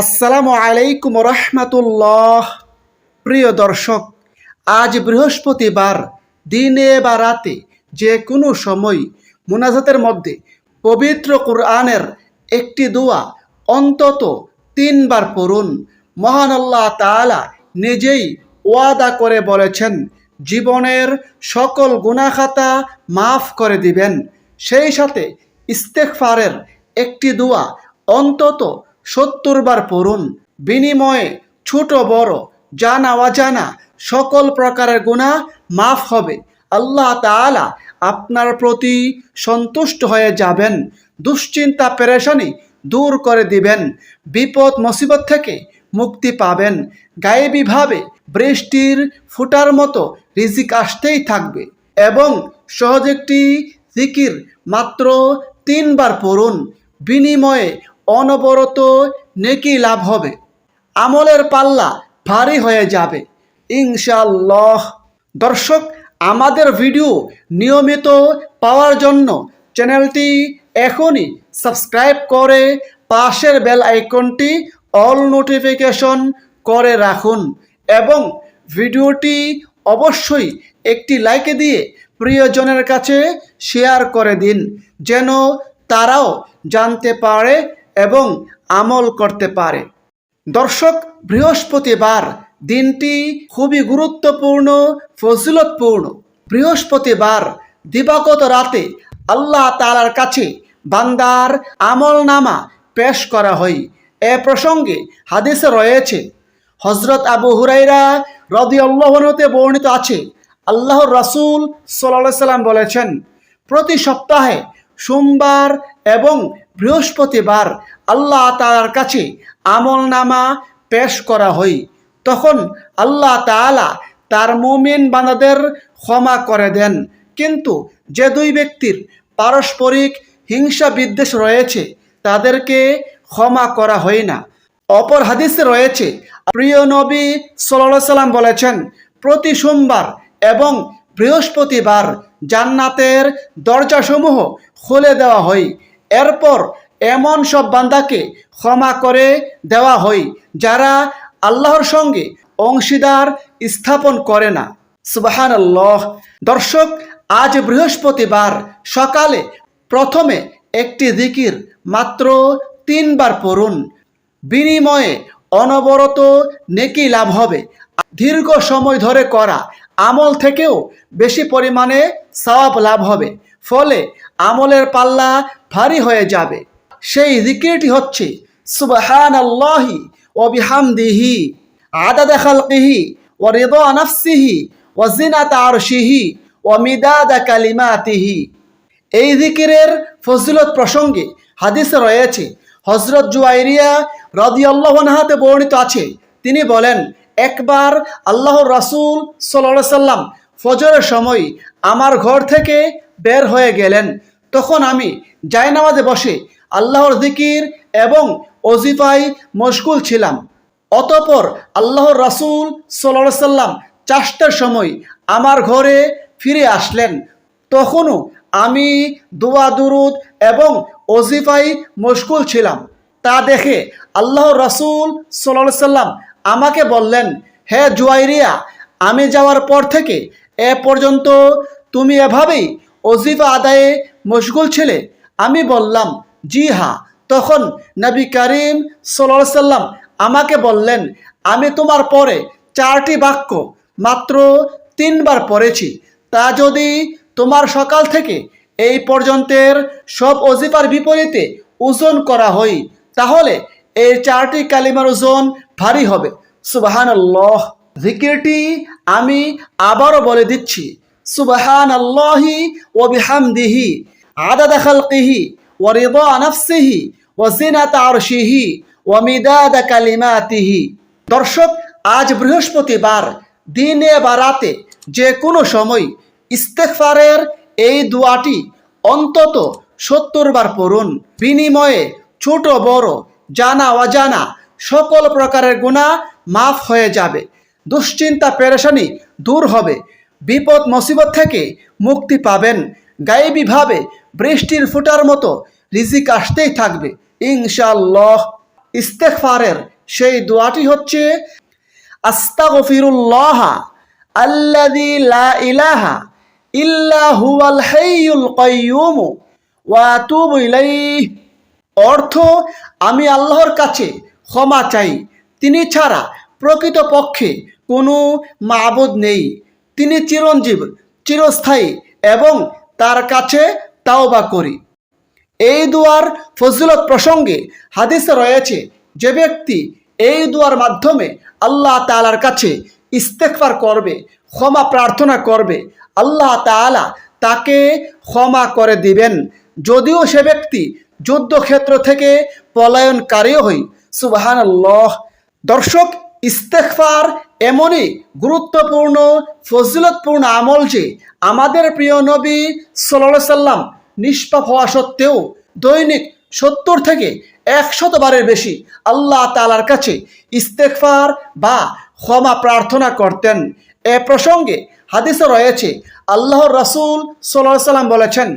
আসসালামু আলাইকুম রহমাতুল্লাহ। প্রিয় দর্শক, আজ বৃহস্পতিবার, দিনে বা রাতে যে কোনো সময় মুনাজাতের মধ্যে পবিত্র কোরআনের একটি দোয়া অন্তত তিনবার পড়ুন। মহান আল্লাহ তাআলা নিজেই ওয়াদা করে বলেছেন, জীবনের সকল গুনাখাতা মাফ করে দিবেন। সেই সাথে ইস্তেকফারের একটি দোয়া অন্তত সত্তর বার পড়ুন। বিনিময়ে ছোট বড়, জানা অজানা, সকল প্রকারের গুণা মাফ হবে। আল্লাহ তাআলা আপনার প্রতি সন্তুষ্ট হয়ে যাবেন। দুশ্চিন্তা, পেরেশানি দূর করে দিবেন। বিপদ, মুসিবত থেকে মুক্তি পাবেন। গায়েবীভাবে বৃষ্টির ফুটার মতো রিজিক আসতেই থাকবে এবং সহজ একটি জিকির মাত্র তিনবার পড়ুন। বিনিময়ে অনবরত নেকি লাভ হবে। আমলের পাল্লা ভারী হয়ে যাবে। ইনশাল্লাহ দর্শক, আমাদের ভিডিও নিয়মিত পাওয়ার জন্য চ্যানেলটি এখনই সাবস্ক্রাইব করে পাশের বেল আইকনটি অল নোটিফিকেশন করে রাখুন এবং ভিডিওটি অবশ্যই একটি লাইক দিয়ে প্রিয়জনের কাছে শেয়ার করে দিন, যেন তারাও জানতে পারে এবং আমল করতে পারে। দর্শক, বৃহস্পতিবার দিনটি খুবই গুরুত্বপূর্ণ, ফজিলতপূর্ণ। বৃহস্পতিবার দিবাগত রাতে আল্লাহ তালার কাছে বান্দার আমল নামা পেশ করা হয়। এ প্রসঙ্গে হাদিসে রয়েছে হজরত আবু হুরাইরা রদি আল্লাহনতে বর্ণিত আছে, আল্লাহর রাসূল সাল্লাহ সাল্লাম বলেছেন, প্রতি সপ্তাহে সোমবার এবং বৃহস্পতিবার আল্লাহ তালার কাছে আমল নামা পেশ করা হয়। তখন আল্লাহ তাআলা তার মুমিন বান্দাদের ক্ষমা করে দেন। কিন্তু যে দুই ব্যক্তির পারস্পরিক হিংসা বিদ্বেষ রয়েছে, তাদেরকে ক্ষমা করা হয় না। অপর হাদিসে রয়েছে, প্রিয় নবী সাল্লাম বলেছেন, প্রতি সোমবার এবং বৃহস্পতিবার জান্নাতের দরজাসমূহ খুলে দেওয়া হয়। এরপর এমন সব বান্দাকে ক্ষমা করে দেওয়া হয় যারা আল্লাহর সঙ্গে অংশীদার স্থাপন করে না। সুবাহান আল্লাহ দর্শক, আজ বৃহস্পতিবার সকালে প্রথমে একটি দিকির মাত্র তিনবার পড়ুন। বিনিময়ে অনবরত নেকি লাভ হবে। দীর্ঘ সময় ধরে করা আমল থেকেও বেশি পরিমাণে সওয়াব লাভ হবে। ফলে আমলের পাল্লা ভারী হয়ে যাবে। সেই জিকিরটি হচ্ছে সুবহান আল্লাহি ও বিহামদিহি, আদাদা খালকিহি ও রিদা নাফসিহি ও জিনাত আরশিহি ও মিদাদা কালিমাতিহি। এই জিকিরের ফজিলত প্রসঙ্গে হাদিসে রয়েছে হজরত জুয়াইরিয়া রদিয়াল্লাহনাহাতে বর্ণিত আছে। তিনি বলেন, একবার আল্লাহ রাসূল সাল্লাহ সাল্লাম ফজরের সময় আমার ঘর থেকে বের হয়ে গেলেন। তখন আমি জায়নামাজে বসে আল্লাহর জিকির এবং অজিফাই মশগুল ছিলাম। অতপর আল্লাহর রাসূল সাল্লাহ সাল্লাম চারটার সময় আমার ঘরে ফিরে আসলেন। তখনও আমি দোয়া, দুরুদ এবং অজিফাই মশগুল ছিলাম। তা দেখে আল্লাহ রাসূল সাল্লাহ সাল্লাম আমাকে বললেন, হে জুয়াইরিয়া, আমি যাওয়ার পর থেকে এ পর্যন্ত তুমি এভাবেই অজিফা আদায়ে মশগুল ছিলে। আমি বললাম, জি হা। তখন নবী করিম সাল্লাহ সাল্লাম আমাকে বললেন, আমি তোমার পরে চারটি বাক্য মাত্র তিনবার পড়েছি। তা যদি তোমার সকাল থেকে এই পর্যন্তের সব অজিফার বিপরীতে ওজন করা হয়, তাহলে এই চারটি কালিমার ওজন ভারী হবে। সুবাহান আল্লাহ জিকিরটি আমি আবারও বলে দিচ্ছি সুবাহান আল্লাহি ও বিহামদিহি। আদাদা খালকিহি ও রিদা নাফসিহি ও জিনাত আরশিহি ও দর্শক, আজ বৃহস্পতিবার, দিনে বা রাতে যে কোনো সময় ইস্তেকফারের এই দোয়াটি অন্তত সত্তর বার পড়ুন। বিনিময়ে ছোট, বড়, জানা, অজানা সকল প্রকারের গুণা মাফ হয়ে যাবে। দুশ্চিন্তা, পেরেশানি দূর হবে। বিপদ, মুসিবত থেকে মুক্তি পাবেন। গায়েবীভাবে বৃষ্টির ফুটার মতো রিজিক আসতেই থাকবে। ইনশাল্লাহ ইস্তেকফারের সেই দোয়াটি হচ্ছে, আস্তাগফিরুল্লাহ আল্লাযী লা ইলাহা ইল্লা হুয়াল হাইয়ুল কাইয়্যুম ওয়া ইলাইহি। অর্থ, আমি আল্লাহর কাছে ক্ষমা চাই। তিনি ছাড়া প্রকৃতপক্ষে কোনো মাবুদ নেই। তিনি চিরঞ্জীব, চিরস্থায়ী এবং তার কাছে তাওবা করি। এই দুয়ার ফজিলত প্রসঙ্গে হাদিসে রয়েছে যে ব্যক্তি এই দুয়ার মাধ্যমে আল্লাহ তাআলার কাছে ইস্তেকফার করবে, ক্ষমা প্রার্থনা করবে, আল্লাহ তাআলা তাকে ক্ষমা করে দিবেন। যদিও সে ব্যক্তি যুদ্ধক্ষেত্র থেকে পলায়নকারীও হই সুবাহান দর্শক ইস্তেকফার এমনই গুরুত্বপূর্ণ, ফজিলতপূর্ণ আমল যে আমাদের প্রিয় নবী সাল্লাম নিষ্পাপ হওয়া সত্ত্বেও দৈনিক সত্তর থেকে একশত বারের বেশি আল্লাহ তালার কাছে ইস্তেকফার বা ক্ষমা প্রার্থনা করতেন। এ প্রসঙ্গে হাদিসে রয়েছে, আল্লাহর রাসূল সাল্লাহ সাল্লাম বলেছেন,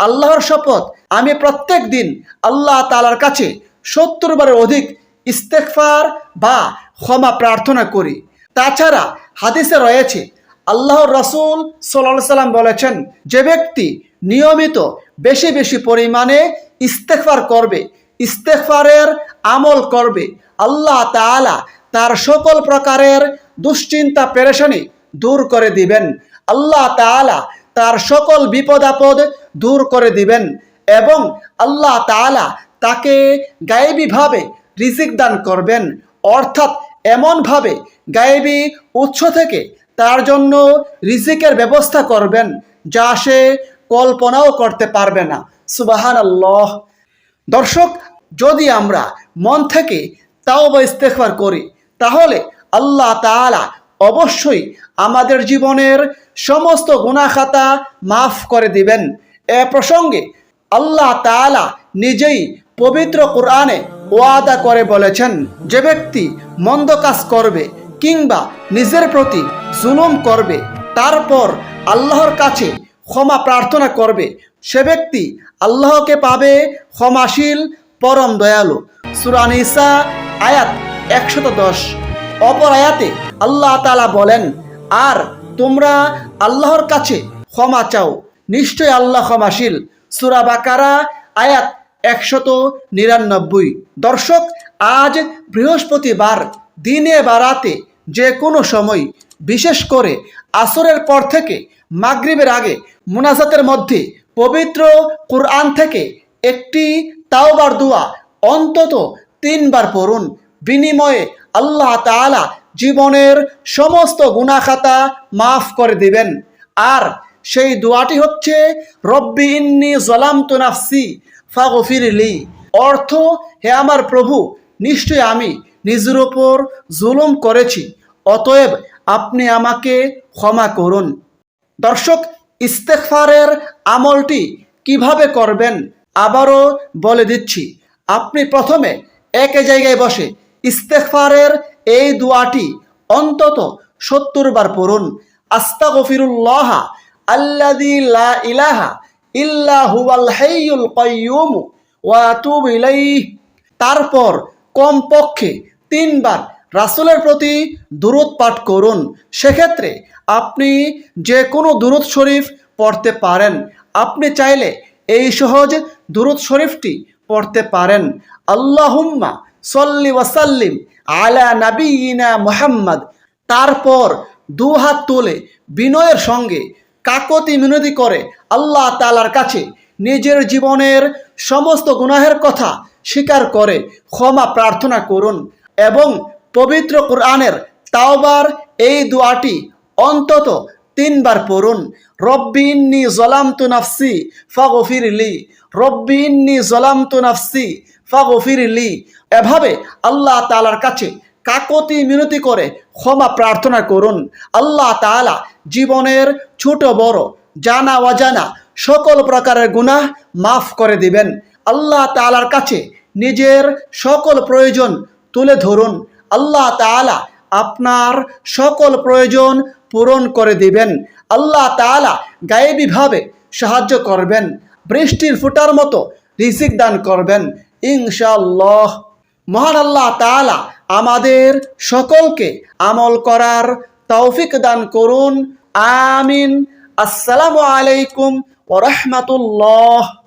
আল্লাহর শপথ আমি প্রত্যেক দিন আল্লাহ তালার কাছে সত্তর বারের অধিক ইস্তেকফার বা ক্ষমা প্রার্থনা করি। তাছাড়া হাদিসে রয়েছে, আল্লাহর রাসূল সাল্লাহ সাল্লাম বলেছেন, যে ব্যক্তি নিয়মিত বেশি বেশি পরিমাণে ইস্তেকফার করবে ইস্তেকফারের আমল করবে। আল্লাহ তাআলা তার সকল প্রকারের দুশ্চিন্তা, পেরেশানি দূর করে দিবেন। আল্লাহ তাআলা তার সকল বিপদ আপদ দূর করে দিবেন এবং আল্লাহ তাআলা তাকে গায়েবীভাবে রিজিক দান করবেন। অর্থাৎ এমনভাবে গায়েবী উৎস থেকে তার জন্য রিজিকের ব্যবস্থা করবেন, যা সে কল্পনাও করতে পারবে না। সুবাহান আল্লাহ দর্শক, যদি আমরা মন থেকে তাও বা ইস্তেকবার করি, তাহলে আল্লাহ তাআলা অবশ্যই আমাদের জীবনের সমস্ত গুণাখাতা মাফ করে দিবেন। এ প্রসঙ্গে আল্লাহ তাআলা নিজেই পবিত্র কোরআনে ওয়াদা করে বলেছেন, যে ব্যক্তি মন্দ কাজ করবে কিংবা নিজের প্রতি জুলুম করবে, তারপর আল্লাহর কাছে ক্ষমা প্রার্থনা করবে। সে ব্যক্তি আল্লাহকে পাবে ক্ষমাশীল, পরম দয়ালু। সুরান ইসা আয়াত একশত দশ। অপর আয়াতে আল্লাহ তালা বলেন, আর তোমরা আল্লাহর কাছে ক্ষমা চাও। নিশ্চয় আল্লাহ ক্ষমাশীল। সুরা বাকারা আয়াত একশত নিরানব্বই। দর্শক, আজ বৃহস্পতিবার, দিনে বা রাতে যে কোনো সময়, বিশেষ করে আসরের পর থেকে মাগরিবের আগে, মুনাজাতের মধ্যে পবিত্র কোরআন থেকে একটি তাওবার দোয়া অন্তত তিনবার পড়ুন। বিনিময়ে আল্লাহ তাআলা জীবনের সমস্ত গুনাখাতা মাফ করে দিবেন। আর সেই দোয়াটি হচ্ছে, রব্বি ইন্নি জলাম তো নাফসি ফাগফিরলি। অর্থ, হে আমার প্রভু, নিশ্চয় আমি নিজের ওপর জুলুম করেছি, অতএব আপনি আমাকে ক্ষমা করুন। দর্শক ইস্তেকফারের আমলটি কীভাবে করবেন আবারও বলে দিচ্ছি, আপনি প্রথমে এক জায়গায় বসে ইস্তেকফারের এই দোয়াটি অন্তত সত্তর বার পড়ুন। আস্তা গফিরুল্লাহ আল্লাদি লা ইলাহা ইল্লা হুয়াল হাইয়ুল কাইয়ুম ওয়া তারপর কমপক্ষে তিনবার রাসূলের প্রতি দুরূদ পাঠ করুন। সেক্ষেত্রে আপনি যে কোনো দুরূদ শরীফ পড়তে পারেন। আপনি চাইলে এই সহজ দুরূদ শরীফটি পড়তে পারেন। আল্লাহুম্মা সল্লি ওয়াসাল্লিম আলা নাবিয়িনা মুহাম্মদ। তারপর দু হাত তুলে বিনয়ের সঙ্গে কাকতি মিনতি করে আল্লাহ তালার কাছে নিজের জীবনের সমস্ত গুনাহের কথা স্বীকার করে ক্ষমা প্রার্থনা করুন এবং পবিত্র কোরআনের তাওবার এই দোয়াটি অন্তত তিনবার পড়ুন, রব্বি ইন্নি জলামতু নাফসি ফাগফিরলি রব্বি ইন্নি জলামতু নাফসি ফাগফিরলি এভাবে আল্লাহ তালার কাছে কাকতি মিনতি করে ক্ষমা প্রার্থনা করুন। আল্লাহ তাআলা জীবনের ছোট বড় জানা অজানা সকল প্রকারের গুনাহ মাফ করে দিবেন। আল্লাহ তালার কাছে নিজের সকল প্রয়োজন তুলে ধরুন। আল্লাহ তাআলা আপনার সকল প্রয়োজন পূরণ করে দিবেন। আল্লাহ তাআলা গায়েবীভাবে সাহায্য করবেন, বৃষ্টির ফুটার মতো রিজিক দান করবেন। ইনশাআল্লাহ। মহান আল্লাহ তাআলা আমাদের সকলকে আমল করার তৌফিক দান করুন। আমিন। আসসালামু আলাইকুম ওয়া রাহমাতুল্লাহ।